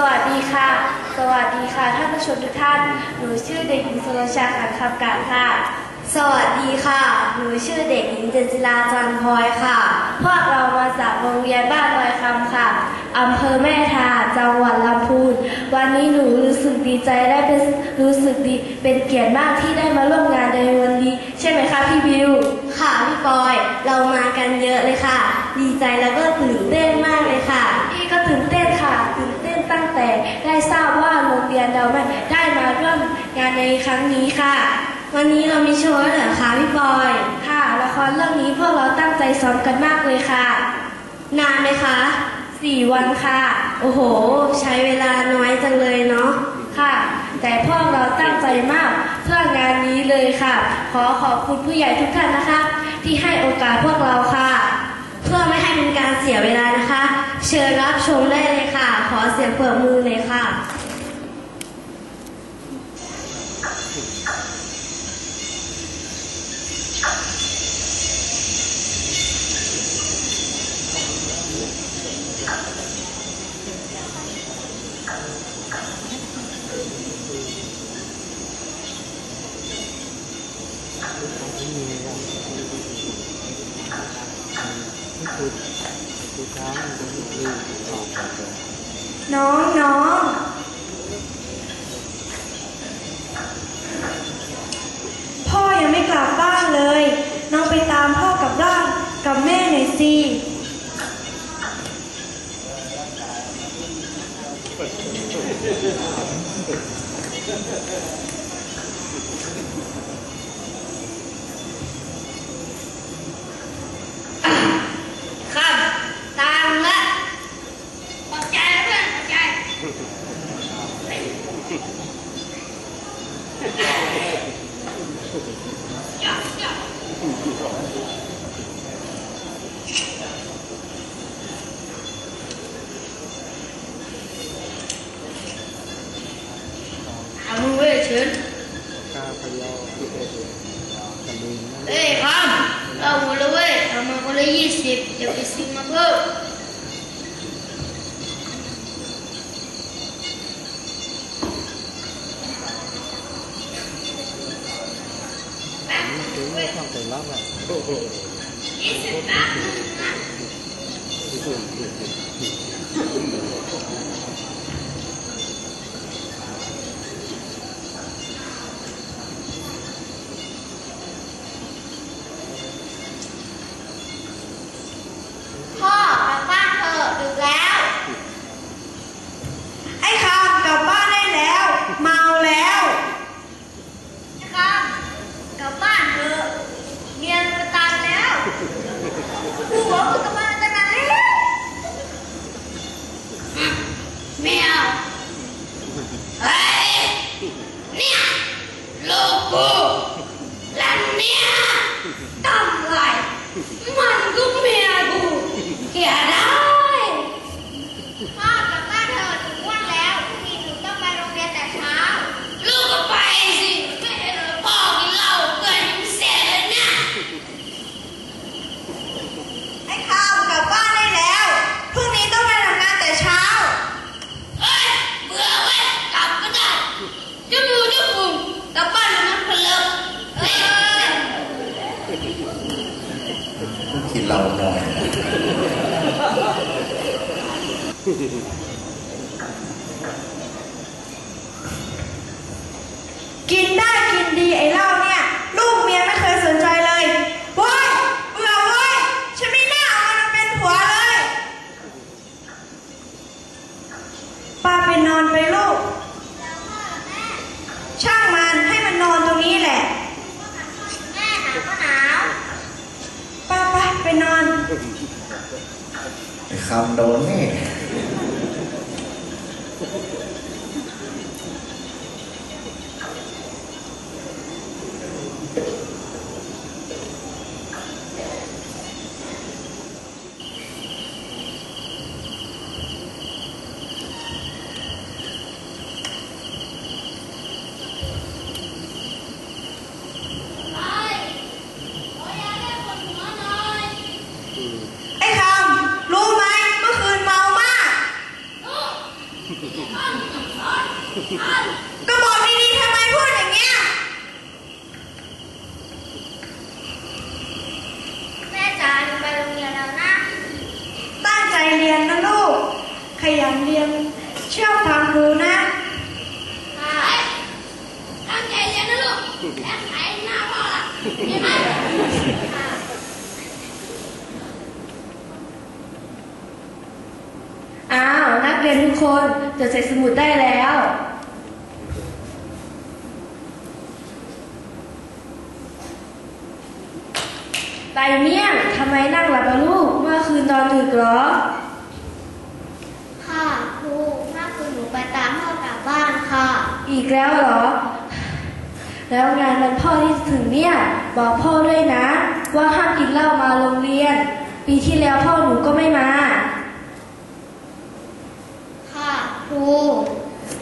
สวัสดีค่ะ สวัสดีค่ะท่านผู้ชมทุกท่าน หนูชื่อเด็กหญิงสุรชาขันคำกาค่ะ สวัสดีค่ะ หนูชื่อเด็กหญิงเจนจิลาจันพลอยค่ะ พวกเรามาจากโรงเรียนบ้านลอยคำค่ะ อำเภอแม่ทา จังหวัดลำพูน วันนี้หนูรู้สึกดีใจได้เป็นรู้สึกดีเป็นเกียรติมากที่ได้มาร่วมงานในวันนี้ ใช่ไหมคะพี่บิว ค่ะพี่ปอย เรามากันเยอะเลยค่ะ ดีใจแล้วก็ตื่นเต้นมากเลยค่ะ พี่ก็ตื่นเต้นค่ะ ตั้งแต่ได้ทราบว่าโรงเรียนเราได้มาร่วมงานในครั้งนี้ค่ะ วันนี้เรามีโชว์เหรอคะพี่ปอยค่ะละครเรื่องนี้พวกเราตั้งใจซ้อมกันมากเลยค่ะ นานไหมคะสี่วันค่ะ โอ้โห ใช้เวลาน้อยจังเลยเนาะค่ะ แต่พวกเราตั้งใจมากเพื่องานนี้เลยค่ะ ขอขอบคุณผู้ใหญ่ทุกท่านนะคะ ที่ให้โอกาสพวกเราค่ะ เพื่อไม่ให้เป็นการเสียเวลานะคะ เชิญรับชมได้เลยค่ะ ขอเสียงเปิดมือเลยค่ะ フフフフ。 มือเว้ยเชิญกาพยอที่เอเดนตะลึงนั่นเอ้ยครับเอาหมดเลยเว้ยเอามาคนละยี่สิบเดี๋ยวไปซื้อมาเพิ่มไม่ถึงไม่ต้องไปรับอะยี่สิบบาท พ่อกลับบ้านเถอะดึกแล้ว ไอ้คำกลับบ้านได้แล้ว เมาแล้ว นะครับกลับบ้านเถอะเมียจะตายแล้วกูบอกกูกลับบ้านตั้งนานแล้วอืมไม่เอาเฮ้ยเนี่ยลูกกูและเนี่ยทำไรมันก็เมียกูเกลียดได้ พ่อกลับบ้านเถอะถึงวันแล้วพรุ่งนี้หนูต้องไปโรงเรียนแต่เช้า ลูกก็ไปสิ ไม่เห็นเหรอพ่อกินเหล้าเกินเสียเลยเนี่ย ไอ้คำกลับบ้านได้แล้ว พรุ่งนี้ต้องไปทำงานแต่เช้า เอ้ยเบื่อเว้ยกลับก็ได้เจะมูเจะปุ่มกลับบ้านมันเพลินเอ้ย กินเหล้าหน่อย กินได้กินดีไอ้เหล้าเนี่ย ลูกเมียไม่เคยสนใจเลยเว้ยเบื่อเว้ยฉันไม่น่าเอามันมาเป็นผัวเลยป้าไปนอนไปลูก ช่างมันให้มันนอนตรงนี้แหละ แม่หนาวก็หนาว ป้าไปไปนอน ไอ้ คำโดนนี่ ไปขอยาแก้ปวดหัวหน่อย ไอ้คำรู้ไหมเมื่อคืนเมามาก ยันเรียนเชื่อฟังค รูนะค่ะตั้งใจเรียนนะลูกและขายหน้าพ่อละเห็นไหมค่ะอ้าว นักเรียนทุกคนจดใส่สมุดได้แล้วไตเมี่ยงทำไมนั่งหลับล่ะลูก เมื่อคืนนอนดึกเหรอ ค่ะครูเมื่อคืนหนูไปตามพ่อกลับบ้าน ค่ะ อีกแล้วเหรอ แล้วงานวันพ่อที่จะถึงเนี่ย บอกพ่อด้วยนะ ว่าห้ามกินเหล้ามาโรงเรียน ปีที่แล้วพ่อหนูก็ไม่มา ค่ะครู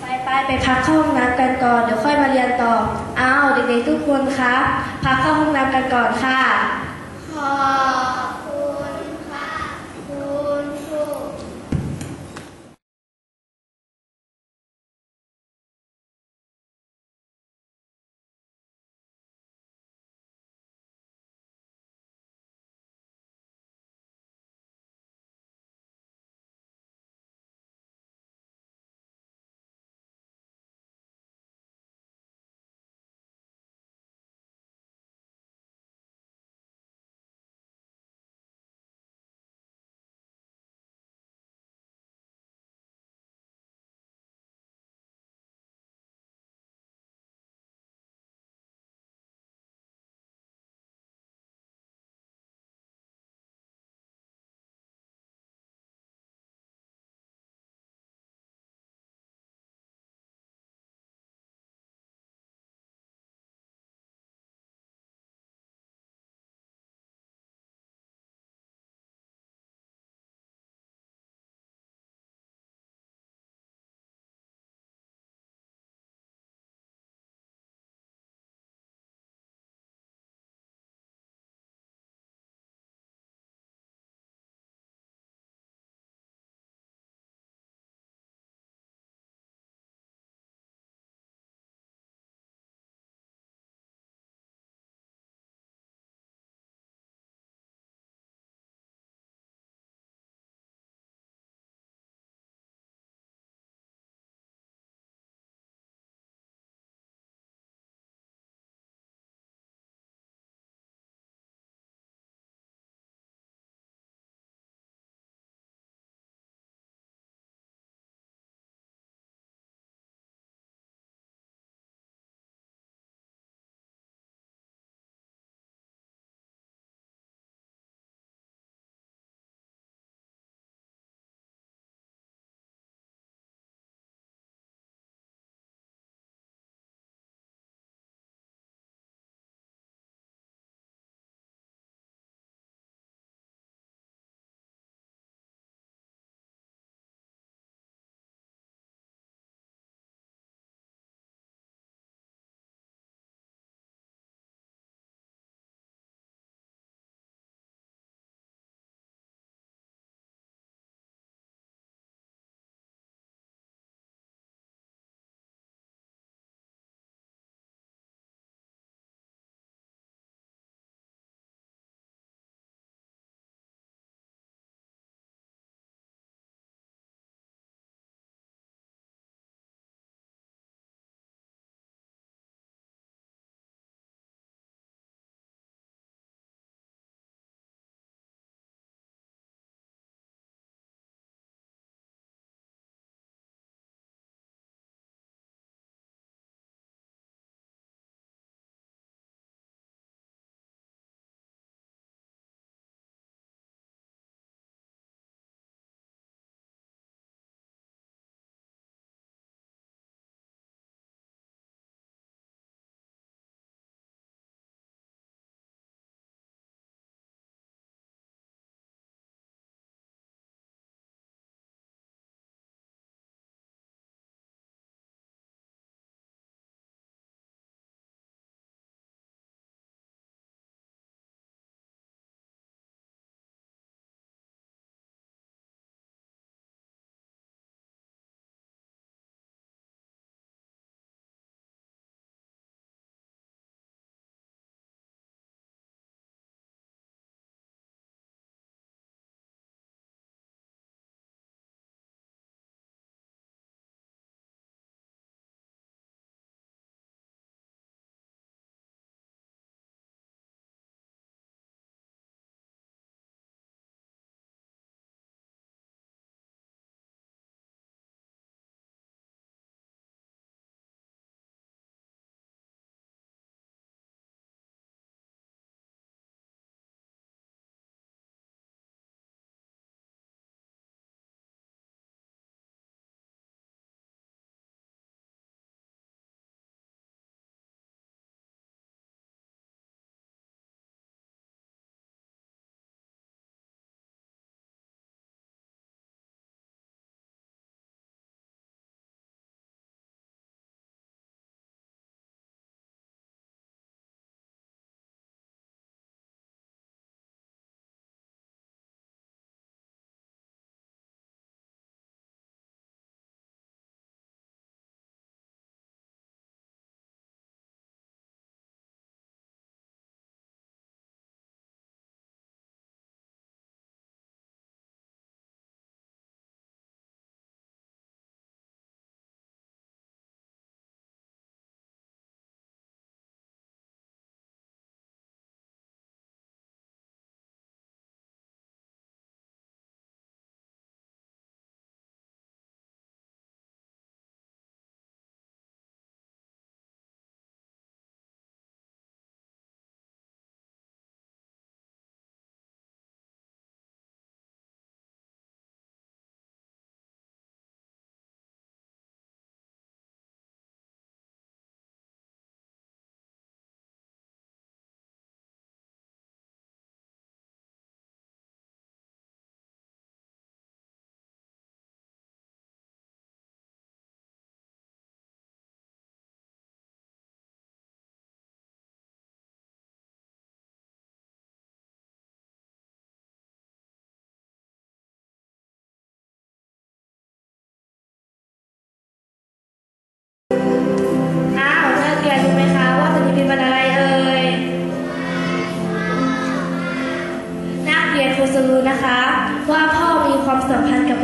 ไปไปไปพักเข้าห้องน้ำกันก่อนเดี๋ยวค่อยมาเรียนต่ออ้าวเด็กๆทุกคนครับพักเข้าห้องน้ำกันก่อนค่ะขอบคุณ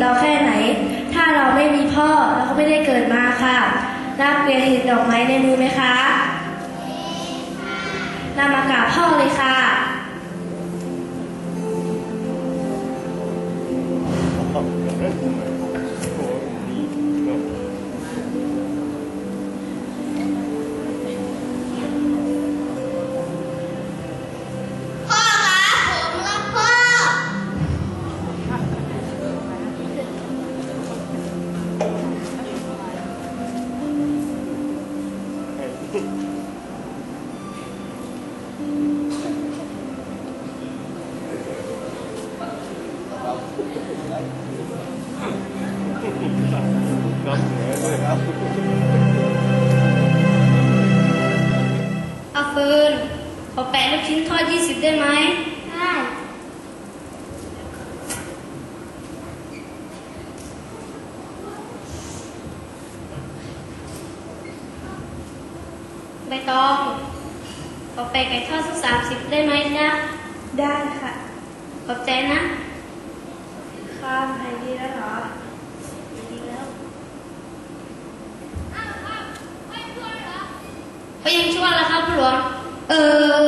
เราแค่ไหน ถ้าเราไม่มีพ่อเราก็ไม่ได้เกิดมาค่ะนักเรียนเห็นดอกไม้ในมือไหมคะนำมากราบพ่อเลยค่ะพ่อ อแปะลูกชิ้นทอด20ได้ไหมได้ใบตองขอแปะไก่ทอดสักสามสิบได้ไหมจ๊ะได้ค่ะ ขอบใจนะ ข้ามไปดีแล้วเหรอดีแล้วก็ยังชั่วแล้วครับผู้หลวง เอ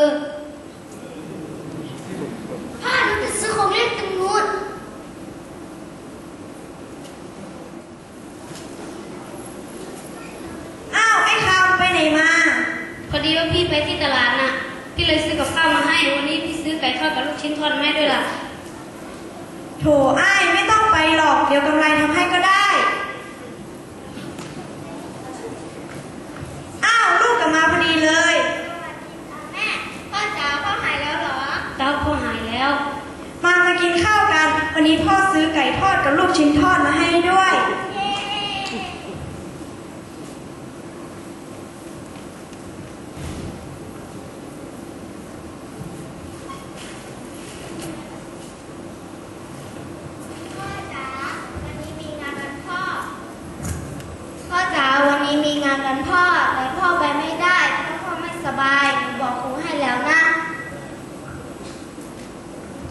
อพ่อหนูจะซื้อของเล่นตรงนู้นอ้าวไอ้คำไปไหนมาพอดีว่าพี่ไปที่ตลาดน่ะ พี่เลยซื้อกับข้าวมาให้ วันนี้พี่ซื้อไก่ทอดกับลูกชิ้นทอดมาให้ด้วยล่ะ โถอ้ายไม่ต้องไปหรอก เดี๋ยวกำไรทำให้ก็ได้ อ้าวลูกกลับมาพอดีเลย แม่ พ่อจ๋าพ่อหายแล้วเหรอ เต้าพ่อหายแล้ว มามากินข้าวกัน วันนี้พ่อซื้อไก่ทอด กับลูกชิ้นทอดมาให้ด้วย พ่อจ๋าวันนี้มีงานวันพ่อ พ่อจ๋าวันนี้มีงานวันพ่อ แต่พ่อไปไม่ได้เพราะพ่อไม่สบายหนูบอกครูให้แล้วนะ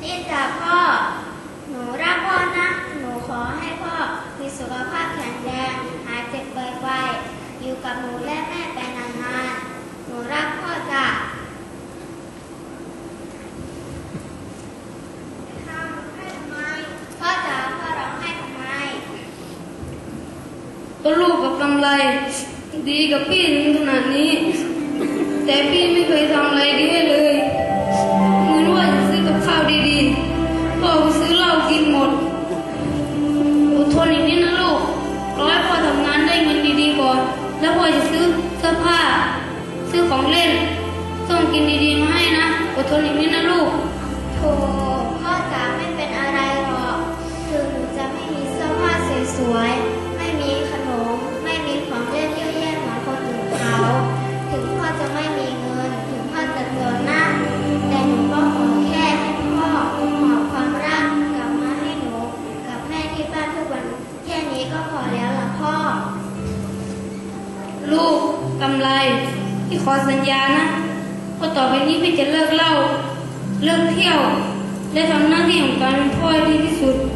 นี่จ๋าพ่อ หนูรักพ่อนะ หนูขอให้พ่อมีสุขภาพแข็งแรงหายเจ็บไวๆอยู่กับหนูและแม่ไปนานๆ หนูรักพ่อจ้ะพ่อร้องไห้ทำไม พ่อจ๋าพ่อร้องไห้ทำไม ก็ลูก ไร ดีกับพี่ถึงขนาดนี้ แต่พี่ไม่เคยทำอะไรดีให้เลยเหมือนว่าจะซื้อกับข้าวดีๆพ่อไปซื้อเหล้ากินหมดอดทนอีกนิดนะลูกรอให้พ่อทำงานได้เงินดีๆก่อน แล้วพ่อจะซื้อเสื้อผ้า ซื้อของเล่นต้องกินดีๆมาให้นะอดทนอีกนิดนะ และทำห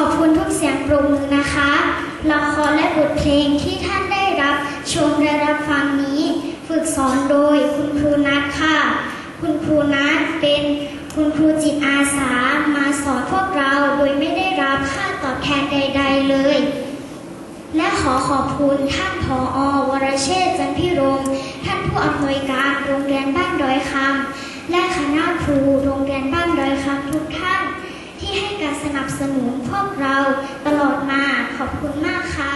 ขอบคุณทุกเสียงปรบมือนะคะละครและบทเพลงที่ท่านได้รับชมและรับฟังนี้ ฝึกสอนโดยคุณครูนัทค่ะ คุณครูนัทเป็นคุณครูจิตอาสามาสอนพวกเราโดยไม่ได้รับค่าตอบแทนใด ๆ เลย และขอขอบคุณท่านผออวรเชษฐ์จันพิรมท่านผู้อำนวยการโรงเรียนบ้านดอยคำและคณะครูโรงเรียนบ้านดอยคำทุกท่าน ที่ให้การสนับสนุนพวกเราตลอดมาขอบคุณมากค่ะ